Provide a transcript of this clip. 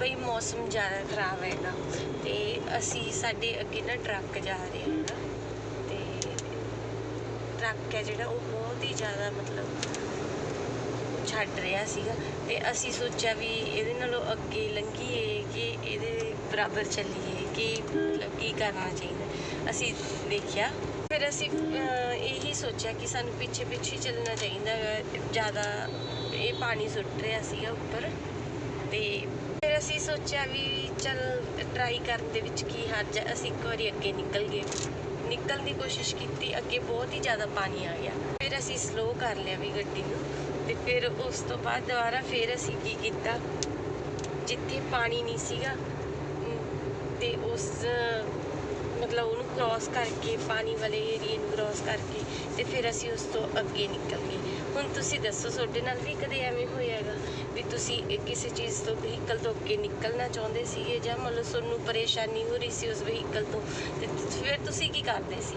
ਬਈ ਮੌਸਮ ਜ਼ਿਆਦਾ ਖਰਾਬ ਹੈਗਾ ਤੇ ਅਸੀਂ ਸਾਡੇ ਅੱਗੇ ਨਾ ਟਰੱਕ ਜਾ ਰਹੇ ਹੈਗਾ ਤੇ ਟਰੱਕ ਹੈ ਜਿਹੜਾ ਉਹ ਬਹੁਤ ਹੀ ਜ਼ਿਆਦਾ ਮਤਲਬ ਛੱਡ ਰਿਹਾ ਸੀਗਾ ਤੇ ਅਸੀਂ ਸੋਚਿਆ ਵੀ ਇਹਦੇ ਨਾਲੋਂ ਅੱਗੇ ਲੰਘੀਏ ਕਿ ਇਹਦੇ ਬਰਾਬਰ ਚੱਲੀਏ ਕਿ ਮਤਲਬ ਕੀ ਕਰਨਾ ਚਾਹੀਦਾ। ਅਸੀਂ ਦੇਖਿਆ, ਫਿਰ ਅਸੀਂ ਇਹੀ ਸੋਚਿਆ ਕਿ ਸਾਨੂੰ ਪਿੱਛੇ ਪਿੱਛੇ ਚੱਲਣਾ ਚਾਹੀਦਾ ਹੈ ਜ਼ਿਆਦਾ ਇਹ ਪਾਣੀ ਸੁੱਟ ਰਿਹਾ ਸੀਗਾ ਉੱਪਰ। ਫਿਰ ਅਸੀਂ ਸੋਚਿਆ ਵੀ ਚਲ ਟਰਾਈ ਕਰਨ ਦੇ ਵਿੱਚ ਕੀ ਹਰਜ ਹੈ ਅਸੀਂ ਇੱਕ ਵਾਰੀ ਅੱਗੇ ਨਿਕਲ ਗਏ। ਨਿਕਲਣ ਦੀ ਕੋਸ਼ਿਸ਼ ਕੀਤੀ ਅੱਗੇ ਬਹੁਤ ਹੀ ਜ਼ਿਆਦਾ ਪਾਣੀ ਆ ਗਿਆ। ਫਿਰ ਅਸੀਂ ਸਲੋ ਕਰ ਲਿਆ ਵੀ ਗੱਡੀ ਨੂੰ ਤੇ ਫਿਰ ਉਸ ਤੋਂ ਬਾਅਦ ਦੁਬਾਰਾ ਫਿਰ ਅਸੀਂ ਕੀ ਕੀਤਾ? ਜਿੱਥੇ ਪਾਣੀ ਨਹੀਂ ਸੀਗਾ ਅਮ, ਤੇ ਉਸ ਮਤਲਬ ਉਹਨੂੰ ਕ੍ਰਾਸ ਕਰਕੇ ਪਾਣੀ ਵਾਲੇ ਏਰੀਏ ਨੂੰ ਕ੍ਰਾਸ ਕਰਕੇ ਤੇ ਫਿਰ ਅਸੀਂ ਉਸ ਤੋਂ ਅੱਗੇ ਨਿਕਲ ਗਏ। ਹੁਣ ਤੁਸੀਂ ਦੱਸੋ, ਤੁਹਾਡੇ ਨਾਲ ਵੀ ਕਦੇ ਐਵੇਂ ਹੋਇਆਗਾ ਵੀ ਤੁਸੀਂ ਕਿਸੇ ਚੀਜ਼ ਤੋਂ ਵਹੀਕਲ ਤੋਂ ਅੱਗੇ ਨਿਕਲਣਾ ਚਾਹੁੰਦੇ ਸੀਗੇ ਜਾਂ ਮਤਲਬ ਤੁਹਾਨੂੰ ਪਰੇਸ਼ਾਨੀ ਹੋ ਰਹੀ ਸੀ ਉਸ ਵਹੀਕਲ ਤੋਂ? ਤੇ ਫਿਰ ਤੁਸੀਂ ਕੀ ਕਰਦੇ ਸੀ?